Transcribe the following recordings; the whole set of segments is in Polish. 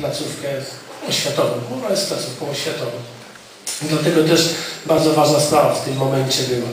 placówkę oświatową. Ona jest placówką oświatową. Dlatego też bardzo ważna sprawa w tym momencie była.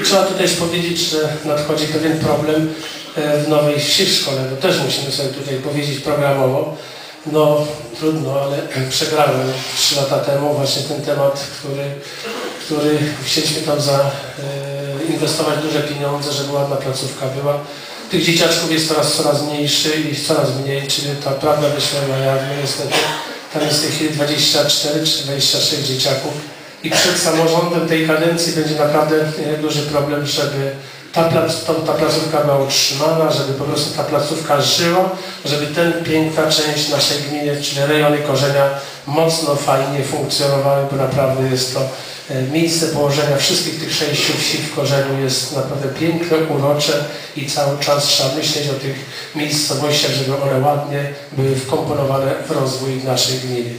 I trzeba tu też powiedzieć, że nadchodzi pewien problem e, w nowej wsi w szkole, bo też musimy sobie tutaj powiedzieć programowo. No trudno, ale przegrałem trzy lata temu właśnie ten temat, który, który chcieliśmy tam zainwestować duże pieniądze, żeby ładna placówka była. Tych dzieciaczków jest coraz, coraz mniejszy i coraz mniej, czyli ta prawda wyszła na jaw, no niestety. Tam jest w tej chwili 24 czy 26 dzieciaków i przed samorządem tej kadencji będzie naprawdę e, duży problem, żeby ta, plac, to, ta placówka była utrzymana, żeby po prostu ta placówka żyła, żeby ten piękna część naszej gminy, czyli rejony korzenia mocno, fajnie funkcjonowały, bo naprawdę jest to miejsce położenia wszystkich tych sześciu wsi w korzeniu jest naprawdę piękne, urocze i cały czas trzeba myśleć o tych miejscowościach, żeby one ładnie były wkomponowane w rozwój naszej gminy.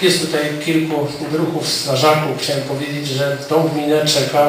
E, jest tutaj kilku druhów strażaków. Chciałem powiedzieć, że tą gminę czeka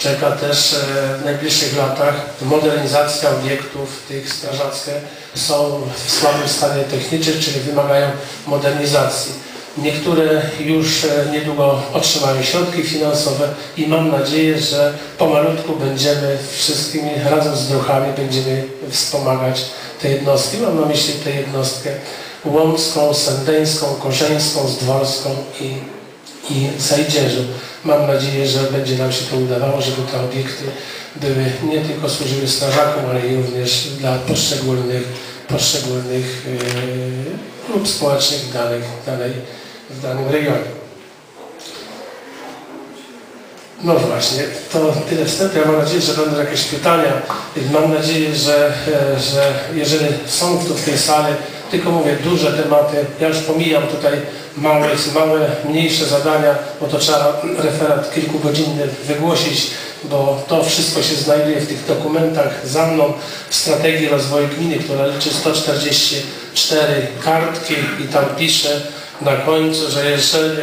czeka też e, w najbliższych latach modernizacja obiektów tych strażackich są w słabym stanie technicznym, czyli wymagają modernizacji. Niektóre już e, niedługo otrzymają środki finansowe i mam nadzieję, że pomalutku będziemy wszystkimi razem z druhami będziemy wspomagać te jednostki. Mam na myśli tę jednostkę łomską, sędeńską, korzeńską, zdworską i, i. Mam nadzieję, że będzie nam się to udawało, żeby te obiekty były nie tylko służyły strażakom, ale i również dla poszczególnych, poszczególnych yy, grup społecznych w, danych, w danym regionie. No właśnie, to tyle wstępu. Ja mam nadzieję, że będą jakieś pytania. Mam nadzieję, że, e, że jeżeli są tu w tej sali, tylko mówię, duże tematy, ja już pomijam tutaj małe, małe, mniejsze zadania, bo to trzeba referat kilkugodzinny wygłosić, bo to wszystko się znajduje w tych dokumentach za mną w strategii rozwoju gminy, która liczy 144 kartki i tam pisze na końcu, że jeżeli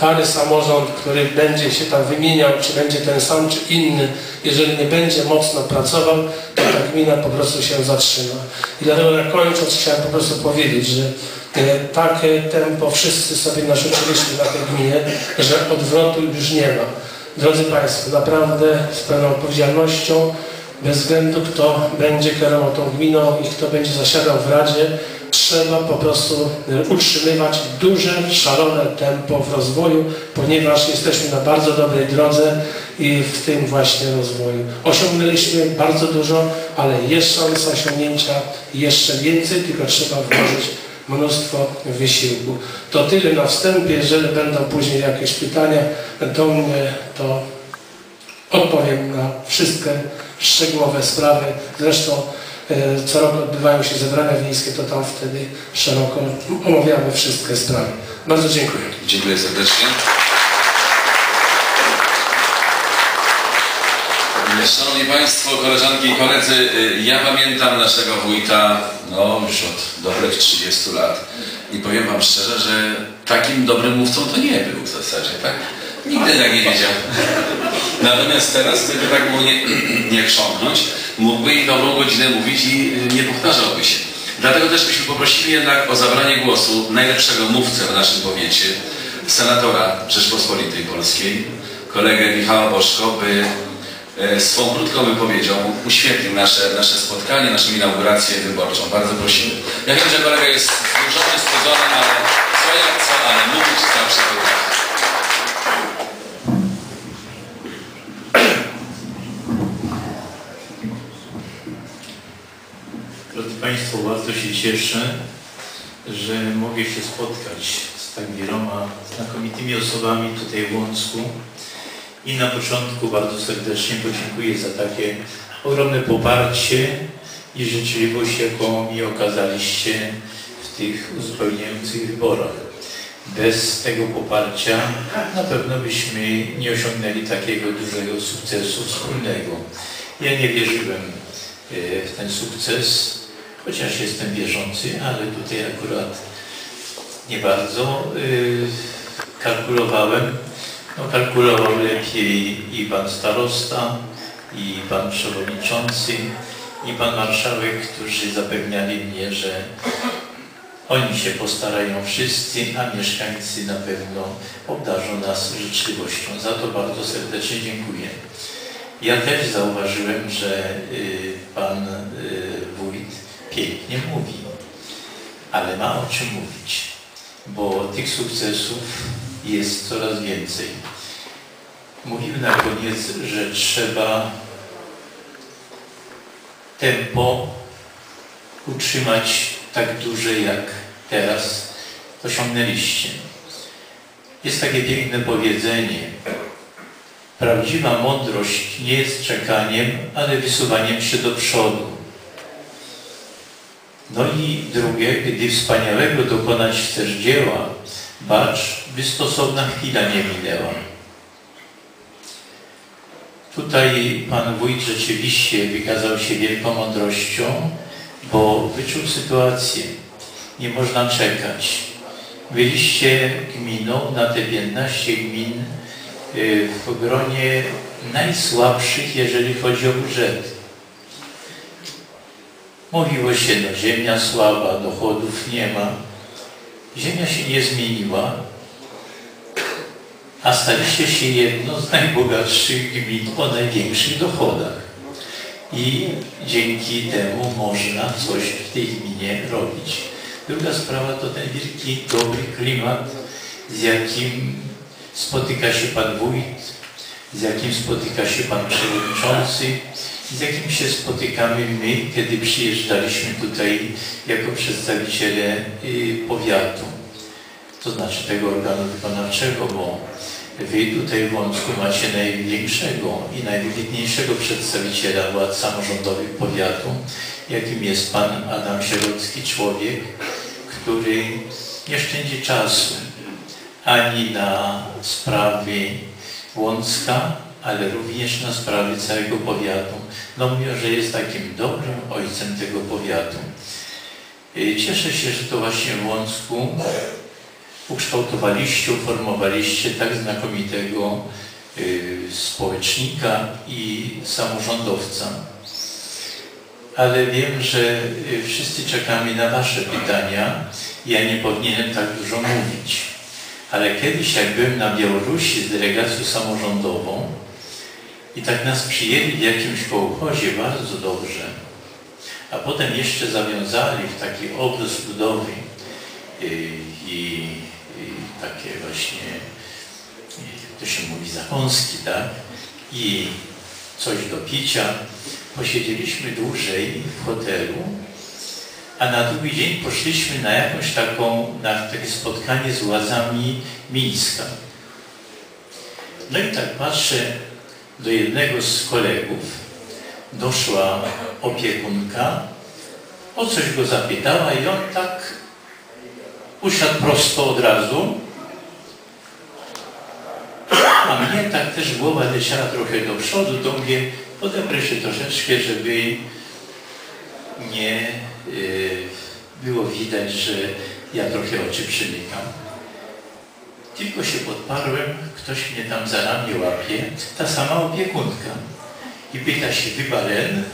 dany samorząd, który będzie się tam wymieniał, czy będzie ten sam, czy inny, jeżeli nie będzie mocno pracował, to ta gmina po prostu się zatrzyma. I dlatego na końcu chciałem po prostu powiedzieć, że E, takie tempo wszyscy sobie narzuciliśmy na tej gminie, że odwrotu już nie ma. Drodzy Państwo, naprawdę z pełną odpowiedzialnością, bez względu kto będzie kierował tą gminą i kto będzie zasiadał w Radzie, trzeba po prostu e, utrzymywać duże, szalone tempo w rozwoju, ponieważ jesteśmy na bardzo dobrej drodze i w tym właśnie rozwoju. Osiągnęliśmy bardzo dużo, ale jeszcze szansa osiągnięcia jeszcze więcej, tylko trzeba włożyć mnóstwo wysiłku. To tyle na wstępie. Jeżeli będą później jakieś pytania do mnie, to odpowiem na wszystkie szczegółowe sprawy. Zresztą co roku odbywają się zebrania wiejskie, to tam wtedy szeroko omawiamy wszystkie sprawy. Bardzo dziękuję. Dziękuję serdecznie. Szanowni Państwo, koleżanki i koledzy, y, ja pamiętam naszego wójta no, już od dobrych 30 lat i powiem Wam szczerze, że takim dobrym mówcą to nie był w zasadzie, tak? Nigdy tak nie wiedział. Natomiast teraz, gdyby tak było nie, nie krząknąć, mógłby i dobrą godzinę mówić i y, nie powtarzałby się. Dlatego też byśmy poprosili jednak o zabranie głosu najlepszego mówcę w naszym powiecie, senatora Rzeczpospolitej Polskiej, kolegę Michała Boszko, by E, swą krótką wypowiedzią uświetlił nasze, nasze spotkanie, naszą inaugurację wyborczą. Bardzo prosimy. Ja wiem, że kolega jest cieszę, że mogę się spotkać z tak wieloma znakomitymi osobami tutaj w Łącku. I na początku bardzo serdecznie podziękuję za takie ogromne poparcie i życzliwość, jaką mi okazaliście w tych uzupełniających wyborach. Bez tego poparcia na pewno byśmy nie osiągnęli takiego dużego sukcesu wspólnego. Ja nie wierzyłem e, w ten sukces, chociaż jestem wierzący, ale tutaj akurat nie bardzo e, kalkulowałem no, kalkulował lepiej i pan starosta, i pan przewodniczący, i pan marszałek, którzy zapewniali mnie, że oni się postarają wszyscy, a mieszkańcy na pewno obdarzą nas życzliwością. Za to bardzo serdecznie dziękuję. Ja też zauważyłem, że y, pan y, pięknie mówi, ale ma o czym mówić, bo tych sukcesów jest coraz więcej. Mówił na koniec, że trzeba tempo utrzymać tak duże, jak teraz osiągnęliście. Jest takie piękne powiedzenie. Prawdziwa mądrość nie jest czekaniem, ale wysuwaniem się do przodu. No i drugie, gdy wspaniałego dokonać chcesz dzieła, bacz, by stosowna chwila nie minęła. Tutaj Pan Wójt rzeczywiście wykazał się wielką mądrością, bo wyczuł sytuację. Nie można czekać. Byliście gminą na te 15 gmin y, w gronie najsłabszych, jeżeli chodzi o budżet. Mówiło się, no ziemia słaba, dochodów nie ma. Ziemia się nie zmieniła, a staliście się jedną z najbogatszych gmin o największych dochodach. I dzięki temu można coś w tej gminie robić. Druga sprawa to ten wielki, dobry klimat, z jakim spotyka się Pan Wójt, z jakim spotyka się Pan Przewodniczący, z jakim się spotykamy my, kiedy przyjeżdżaliśmy tutaj jako przedstawiciele y, powiatu, to znaczy tego organu wykonawczego, bo Wy tutaj w Łącku macie największego i najwybitniejszego przedstawiciela władz samorządowych powiatu, jakim jest Pan Adam Sierocki, człowiek, który nie szczędzi czasu ani na sprawy Łącka, ale również na sprawy całego powiatu. No mówię, że jest takim dobrym ojcem tego powiatu. Y, Cieszę się, że to właśnie w Łącku ukształtowaliście, uformowaliście tak znakomitego y, społecznika i samorządowca. Ale wiem, że y, wszyscy czekamy na Wasze pytania. Ja nie powinienem tak dużo mówić. Ale kiedyś, jak byłem na Białorusi z delegacją samorządową i tak nas przyjęli w jakimś kołchozie bardzo dobrze, a potem jeszcze zawiązali w taki obóz ludowy y, i i takie właśnie, jak to się mówi, zakąski, tak? I coś do picia. Posiedzieliśmy dłużej w hotelu, a na drugi dzień poszliśmy na jakąś taką, na takie spotkanie z władzami Mińska. No i tak patrzę, do jednego z kolegów doszła opiekunka, o coś go zapytała i on tak usiadł prosto od razu, a mnie tak też głowa leciała trochę do przodu, to mówię, odebrę się troszeczkę, żeby nie y, było widać, że ja trochę oczy przymykam. Tylko się podparłem, ktoś mnie tam za ramię łapie, ta sama opiekunka. I pyta się, wybalen,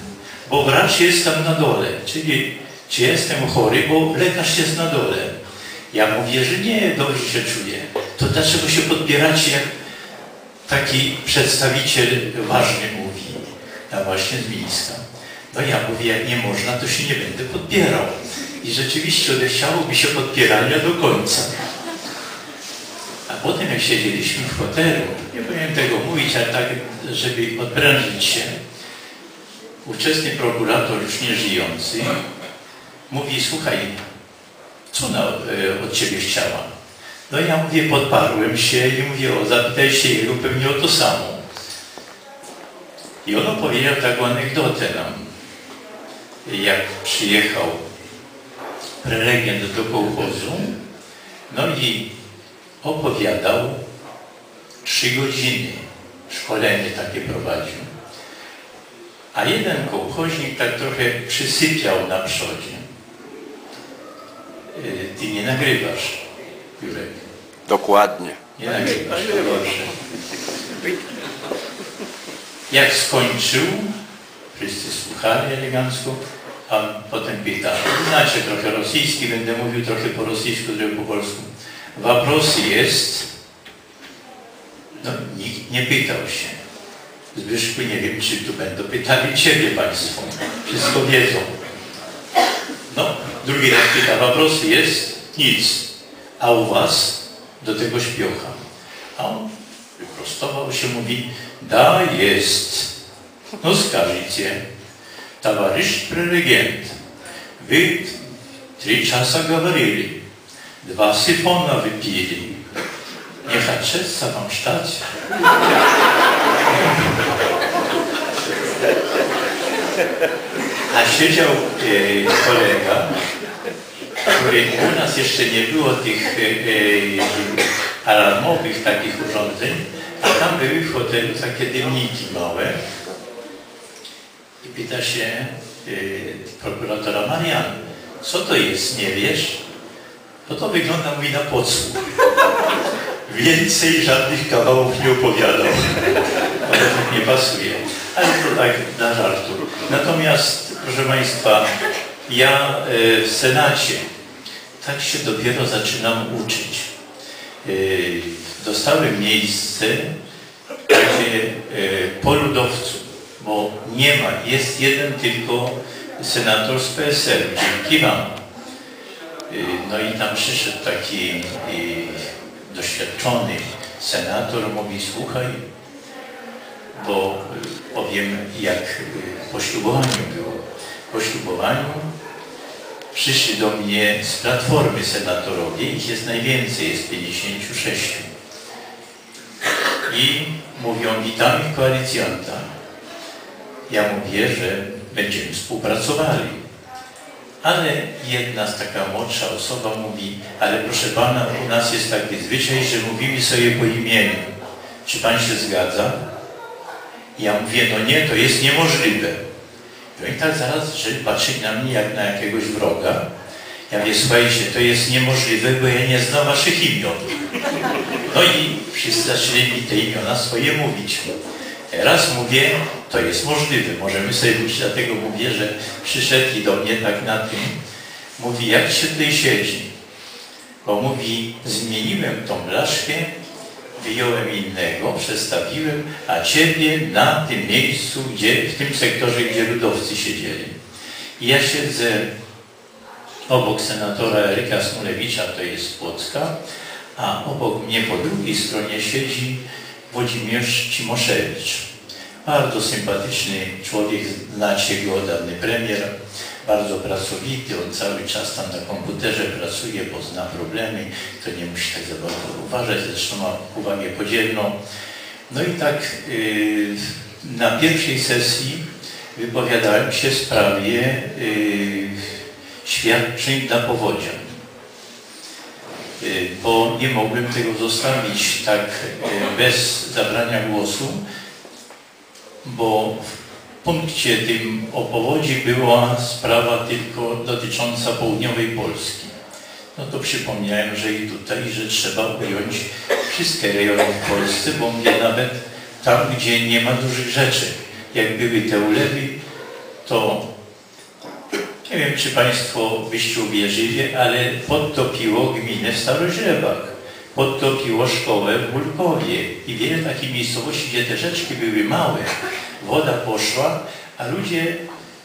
bo wracz jest tam na dole, czyli czy jestem chory, bo lekarz jest na dole. Ja mówię, że nie, dobrze się czuję. To dlaczego się podbieracie, jak taki przedstawiciel ważny mówi, a właśnie z Mińska. No ja mówię, jak nie można, to się nie będę podbierał. I rzeczywiście odechciało mi się podpierania do końca. Potem jak siedzieliśmy w hotelu, nie powiem tego mówić, ale tak, żeby odprężyć się, ówczesny prokurator, już nie żyjący, mówi, słuchaj, co ona e, od ciebie chciała? No ja mówię, podparłem się i mówię, o, zapytaj się jego pewnie o to samo. I on opowiedział taką anegdotę nam. Jak przyjechał prelegent do kołchozu, no i opowiadał trzy godziny. Szkolenie takie prowadził. A jeden kołchoźnik tak trochę przysypiał na przodzie. Y, Ty nie nagrywasz, Jurek. Dokładnie. Nie nagrywasz, to dobrze. Jak skończył, Wszyscy słuchali elegancko. Pan potem pyta, znacie trochę rosyjski, będę mówił trochę po rosyjsku, trochę po polsku. Wопросы jest? No, nikt nie pytał się. Zbyszku, nie wiem, czy tu będą pytali Ciebie Państwo. Wszystko wiedzą. No, drugi raz pyta, wопросы jest? Nic. A u Was? Do tego śpiocha. A on wyprostował się, mówi, da, jest. No, скажите, товарищ прелегент, вы три часа говорили, Dwa sypona wypili. Niech czesa wam stać. A siedział e, kolega, który u nas jeszcze nie było tych e, e alarmowych takich urządzeń, a tam były w hotelu takie dymniki małe. I pyta się e, prokuratora Marian, co to jest, nie wiesz? No to wygląda, mówi, na podsłuch. Więcej żadnych kawałów nie opowiadał. To nie pasuje. Ale to tak dla żartu. Natomiast, proszę Państwa, ja e, w Senacie tak się dopiero zaczynam uczyć. E, Dostałem miejsce gdzie e, po ludowcu, bo nie ma, jest jeden tylko senator z PSL, dzięki Wam. Y, No i tam przyszedł taki y, doświadczony senator, mówi słuchaj, bo y, powiem jak po ślubowaniu było. Po ślubowaniu przyszli do mnie z platformy senatorowie, ich jest najwięcej, jest 56. I mówią, witamy koalicjanta. Ja mówię, że będziemy współpracowali. Ale jedna z taka młodsza osoba mówi, ale proszę pana, u nas jest taki zwyczaj, że mówimy sobie po imieniu. Czy pan się zgadza? Ja mówię, no nie, to jest niemożliwe. No i tak zaraz że patrzy na mnie jak na jakiegoś wroga. Ja mówię, słuchajcie, to jest niemożliwe, bo ja nie znam waszych imion. No i wszyscy zaczęli mi te imiona swoje mówić. Teraz mówię, to jest możliwe, możemy sobie mówić, dlatego mówię, że przyszedł i do mnie tak na tym, mówi, jak się tutaj siedzi? Bo mówi, zmieniłem tą blaszkę, wyjąłem innego, przestawiłem, a ciebie na tym miejscu, gdzie, w tym sektorze, gdzie ludowcy siedzieli. I ja siedzę obok senatora Eryka Smulewicza, to jest Płocka, a obok mnie po drugiej stronie siedzi Włodzimierz Cimoszewicz. Bardzo sympatyczny człowiek, znacie go, dawny premier, bardzo pracowity, on cały czas tam na komputerze pracuje, bo zna problemy, to nie musi tak za bardzo uważać, zresztą ma uwagę podzielną. No i tak yy, na pierwszej sesji wypowiadałem się w sprawie yy, świadczeń dla powodzian. Y, bo nie mogłem tego zostawić tak y, bez zabrania głosu, bo w punkcie tym o powodzi była sprawa tylko dotycząca południowej Polski. No to przypomniałem, że i tutaj, że trzeba ująć wszystkie rejony w Polsce, bo mówię nawet tam, gdzie nie ma dużych rzeczy. Jak były te ulewy, to nie wiem, czy Państwo byście uwierzyli, ale podtopiło gminę w Staroźrebach, podtopiło szkołę w Bulkowie i wiele takich miejscowości, gdzie te rzeczki były małe. Woda poszła, a ludzie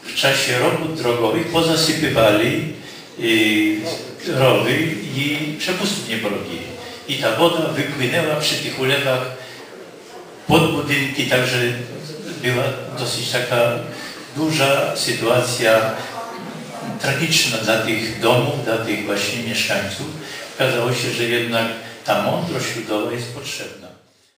w czasie robót drogowych pozasypywali y, rowy i przepustów nie porobili. I ta woda wypłynęła przy tych ulewach pod budynki, także była dosyć taka duża sytuacja tragiczna dla tych domów, dla tych właśnie mieszkańców. Okazało się, że jednak ta mądrość ludowa jest potrzebna.